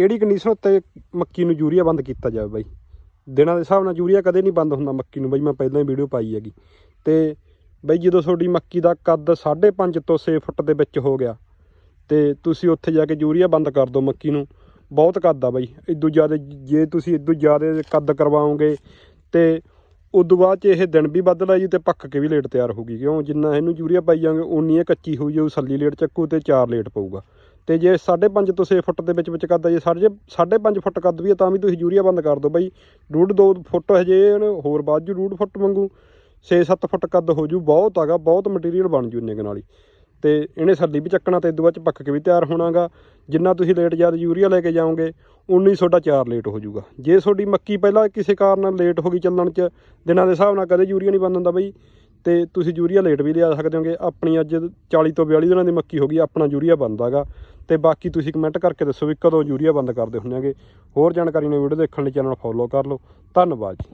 ਕਿਹੜੀ ਕੰਡੀਸ਼ਨ ਉੱਤੇ ਮੱਕੀ ਨੂੰ ਯੂਰੀਆ ਬੰਦ ਕੀਤਾ ਜਾਵੇ ਬਾਈ? ਦਿਨਾਂ ਦੇ ਹਿਸਾਬ ਨਾਲ ਯੂਰੀਆ ਕਦੇ ਨਹੀਂ ਬੰਦ ਹੁੰਦਾ ਮੱਕੀ ਨੂੰ ਬਾਈ, ਮੈਂ ਪਹਿਲਾਂ ਹੀ ਵੀਡੀਓ ਪਾਈ ਹੈਗੀ। ਤੇ ਬਾਈ ਜਦੋਂ ਤੁਹਾਡੀ ਮੱਕੀ ਦਾ ਕੱਦ 5.5 ਤੋਂ 6 ਫੁੱਟ ਦੇ ਵਿੱਚ ਹੋ ਗਿਆ, ਤੇ ਤੁਸੀਂ ਉੱਥੇ ਜਾ ਕੇ ਯੂਰੀਆ ਬੰਦ ਕਰ ਦਿਓ ਮੱਕੀ ਨੂੰ। ਬਹੁਤ ਕੱਦ ਆ ਬਾਈ। ਇਦੋਂ ਜ਼ਿਆਦਾ ਜੇ ਤੁਸੀਂ ਇਦੋਂ ਜ਼ਿਆਦਾ ਕੱਦ ਕਰਵਾਓਗੇ, ਤੇ ਉਦੋਂ ਬਾਅਦ ਚ ਇਹ ਦਿਨ ਵੀ ਵੱਧ ਲਾਈ ਤੇ ਪੱਕ ਕੇ ਵੀ ਲੇਟ ਤਿਆਰ ਹੋਊਗੀ ਕਿਉਂ? ਜਿੰਨਾ ਇਹਨੂੰ ਯੂਰੀਆ ਪਾਈ ਜਾਵਾਂਗੇ ਉਨੀ ਇਹ ਕੱਚੀ ਹੋਈ ਜਾਊ ਸੱਲੀ ਲੇਟ ਚੱਕੂ ਤੇ ਚਾਰ ਲੇਟ ਪਊਗਾ। ਤੇ ਜੇ 5.5 ਤੋਂ 6 ਫੁੱਟ ਦੇ ਵਿੱਚ ਵਿੱਚ ਕੱਦ ਆ ਜੇ ਸਾਢੇ 5.5 ਫੁੱਟ ਕੱਦ ਵੀ ਹੈ ਤਾਂ ਵੀ ਤੁਸੀਂ ਯੂਰੀਆ ਬੰਦ ਕਰ ਦਿਓ ਬਾਈ। ਡੂਢ 2 ਫੁੱਟ ਹਜੇ ਹੋਰ ਬਾਅਦ ਜੂ ਡੂਢ ਫੁੱਟ ਮੰਗੂ 6-7 ਫੁੱਟ ਕੱਦ ਹੋ ਜੂ, ਬਹੁਤ ਹੈਗਾ, ਬਹੁਤ ਮਟੀਰੀਅਲ ਬਣ ਜੂ ਇੰਨੇ ਕੁ ਨਾਲ ਹੀ। ਤੇ ਇਹਨੇ ਸਰਦੀ ਵੀ ਚੱਕਣਾ ਤੇ ਇਦੋਂ ਬਾਅਦ ਚ ਪੱਕ ਕੇ ਵੀ ਤਿਆਰ ਹੋਣਾਗਾ। ਜਿੰਨਾ ਤੁਸੀਂ ਲੇਟ ਜਦ ਯੂਰੀਆ ਲੈ ਕੇ ਜਾਓਗੇ, ਉਨੀ ਤੁਹਾਡਾ ਚਾਰ ਲੇਟ ਹੋ ਜਾਊਗਾ ਜੇ ਤੁਹਾਡੀ ਮੱਕੀ ਪਹਿਲਾਂ ਕਿਸੇ ਕਾਰਨ ਲੇਟ ਹੋ ਗਈ ਚੱਲਣ ਚ, ਦਿਨਾਂ ਦੇ ਹਿਸਾਬ ਨਾਲ ਕਦੇ ਯੂਰੀਆ ਨਹੀਂ ਬੰਦ ਹੁੰਦਾ ਬਈ। ਤੇ ਤੁਸੀਂ ਯੂਰੀਆ ਲੇਟ ਵੀ ਲਿਆ ਸਕਦੇ ਹੋਗੇ। ਆਪਣੀ ਅੱਜ 40 ਤੋਂ 42 ਦਿਨਾਂ ਦੀ ਮੱਕੀ ਹੋ ਗਈ, ਆਪਣਾ ਯੂਰੀਆ ਬੰਦਾਗਾ ਤੇ ਬਾਕੀ ਤੁਸੀਂ ਕਮੈਂਟ ਕਰਕੇ ਦੱਸੋ ਵੀ ਕਦੋਂ ਯੂਰੀਆ ਬੰਦ ਕਰਦੇ ਹੁੰਦੇ ਹੈਗੇ ਹੋਰ ਜਾਣਕਾਰੀ ਨੇ ਵੀਡੀਓ ਦੇਖਣ ਲਈ ਚੈਨਲ ਫੋਲੋ ਕਰ ਲਓ। ਧੰਨਵਾਦ ਜੀ।